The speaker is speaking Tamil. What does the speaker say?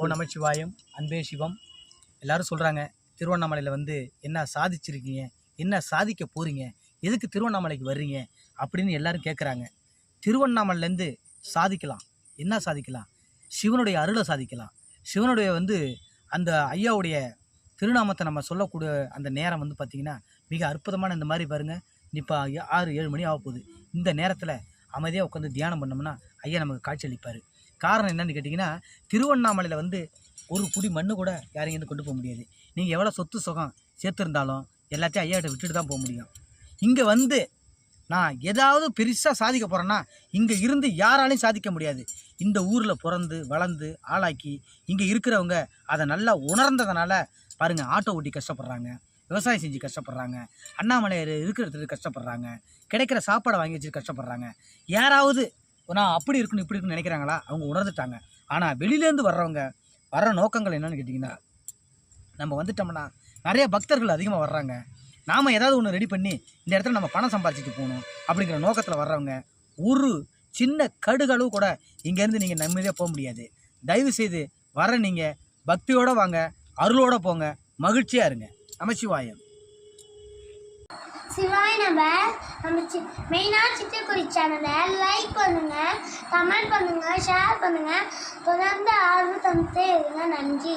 ஓ நமச்சிவாயம் அன்பே சிவம். எல்லாரும் சொல்கிறாங்க திருவண்ணாமலையில் வந்து என்ன சாதிச்சிருக்கீங்க என்ன சாதிக்க போகிறீங்க எதுக்கு திருவண்ணாமலைக்கு வர்றீங்க அப்படின்னு எல்லாரும் கேட்குறாங்க திருவண்ணாமலையிலேருந்து சாதிக்கலாம். என்ன சாதிக்கலாம்? சிவனுடைய அருளை சாதிக்கலாம். சிவனுடைய வந்து அந்த ஐயாவுடைய திருநாமத்தை நம்ம சொல்லக்கூடிய அந்த நேரம் வந்து பார்த்திங்கன்னா மிக அற்புதமான இந்த மாதிரி பாருங்கள் இப்போ ஆறு ஏழு மணி ஆக போகுது இந்த நேரத்தில் அமைதியாக உட்காந்து தியானம் பண்ணோம்னா ஐயா நமக்கு காட்சி அளிப்பார். காரணம் என்னென்னு கேட்டிங்கன்னா திருவண்ணாமலையில் வந்து ஒரு குடி மண்ணு கூட யாரையும் இருந்து கொண்டு போக முடியாது. நீங்கள் எவ்வளோ சொத்து சுகம் சேர்த்துருந்தாலும் எல்லாத்தையும் ஐயாட்ட விட்டுட்டு தான் போக முடியும். இங்கே வந்து நான் ஏதாவது பெருசாக சாதிக்க போகிறேன்னா இங்கே இருந்து யாராலையும் சாதிக்க முடியாது. இந்த ஊரில் பிறந்து வளர்ந்து ஆளாக்கி இங்கே இருக்கிறவங்க அதை நல்லா உணர்ந்ததுனால பாருங்கள் ஆட்டோ ஓட்டி கஷ்டப்படுறாங்க விவசாயம் செஞ்சு கஷ்டப்படுறாங்க அண்ணாமலையார் இருக்கிறதுக்கு கஷ்டப்படுறாங்க கிடைக்கிற சாப்பாடை வாங்கி வச்சு கஷ்டப்படுறாங்க. யாராவது நான் அப்படி இருக்கணும் இப்படி இருக்குன்னு நினைக்கிறாங்களா? அவங்க உணர்ந்துட்டாங்க. ஆனால் வெளியிலேருந்து வர்றவங்க வர்ற நோக்கங்கள் என்னென்னு கேட்டிங்கன்னா நம்ம வந்துட்டோம்னா நிறைய பக்தர்கள் அதிகமாக வர்றாங்க. நாம் ஏதாவது ஒன்று ரெடி பண்ணி இந்த இடத்துல நம்ம பணம் சம்பாதிச்சிட்டு போகணும் அப்படிங்கிற நோக்கத்தில் வர்றவங்க ஒரு சின்ன கடுகளவு கூட இங்கேருந்து நீங்கள் நிம்மதியாக போக முடியாது. தயவு செய்து வர நீங்கள் பக்தியோடு வாங்க அருளோட போங்க மகிழ்ச்சியாக இருங்க. நமச்சிவாயம் சிவாய் நம்ம நம்ம மெயினாக சித்திரக்குறி சேனலை லைக் பண்ணுங்க. கமெண்ட் பண்ணுங்கள் ஷேர் பண்ணுங்கள் தொடர்ந்து ஆர்வம் தந்துட்டே இருங்க நன்றி.